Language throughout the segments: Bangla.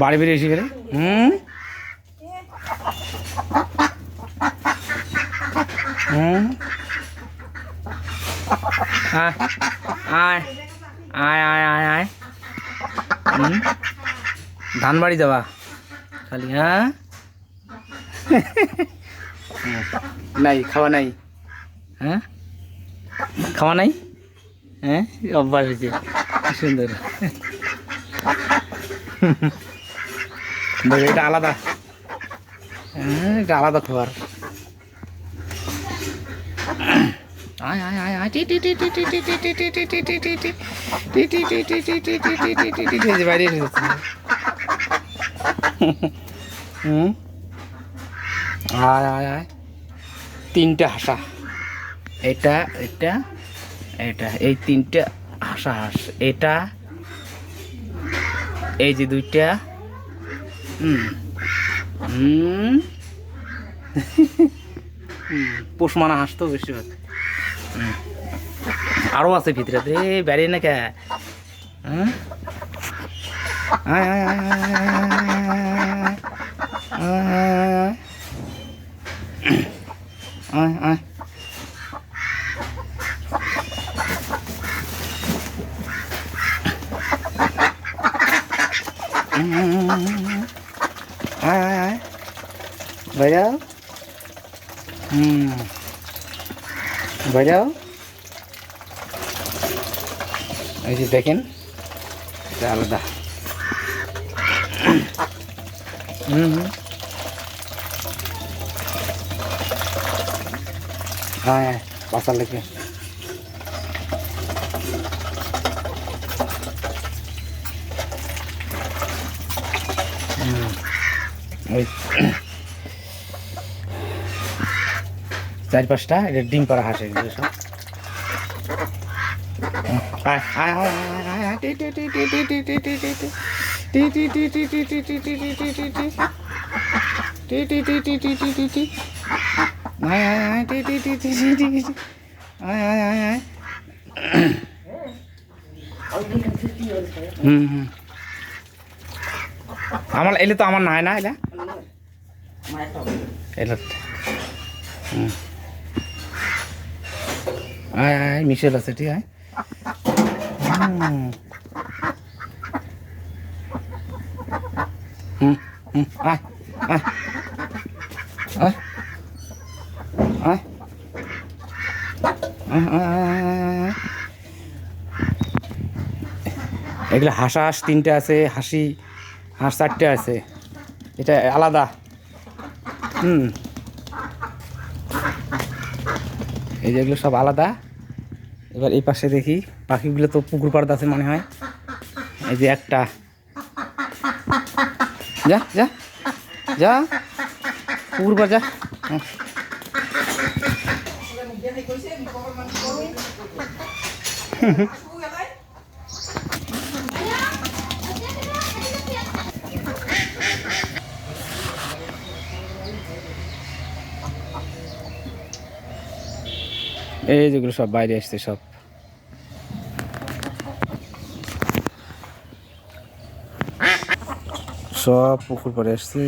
বাড়ি বেরিয়ে এসে গেলে হুম? হুম? আয় আয় আয় আয় আয় হুম? ধান বাড়ি যাবা খালি হ্যাঁ? নাই খাওয়া নাই। হ্যাঁ? খাওয়া নাই? হ্যাঁ? অভ্যাস হয়েছে। সুন্দর। এটা আলাদা এটা আলাদা খাবার আয় আয় আয় আয় আয় আয় তিনটা হাসা এটা এটা এটা এই তিনটা হাসা হাস এটা এই যে দুইটা হুম হুম হুম, পোষ মানা হাঁস তো বেশি হয় হুম। আরও আছে ভিতরে রে বেরিয়ে না কে হ্যাঁ আয় আয় বাইরাও হুম। বাইরাও এই যে দেখেন আলাদা। হুম হুম। হ্যাঁ পাশা লেগে ওই চার পাঁচটা এটা ডিম পাড়া হাঁস এগুলো সব হুম হুম আমার এলে তো আমার নাই না এলা আয় আয় মিশেল আছে ঠিক আয় হুম হুম আয় আয় আয় এগুলো হাঁস হাঁস তিনটে আছে হাসি হাঁস চারটে আছে এটা আলাদা হুম। এই যেগুলো সব আলাদা। এবার এই পাশে দেখি, পাখিগুলো তো পুকুর পাড়তে আছে মনে হয়। এই যে একটা। যা যা যা। পুকুর পাড়, যা। হুম হুম। এই যেগুলো সব বাইরে আসছে সব। সব পুকুর পরে আসছে।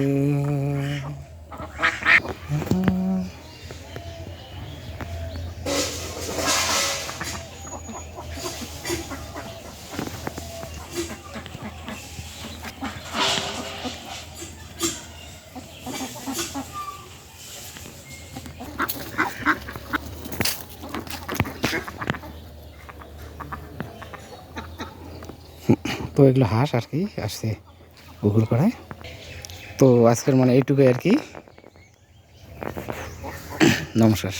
তো এগুলো হাঁস আর কি আসছে গুগল করে। তো আজকের মানে এইটুকু আর কি। নমস্কার।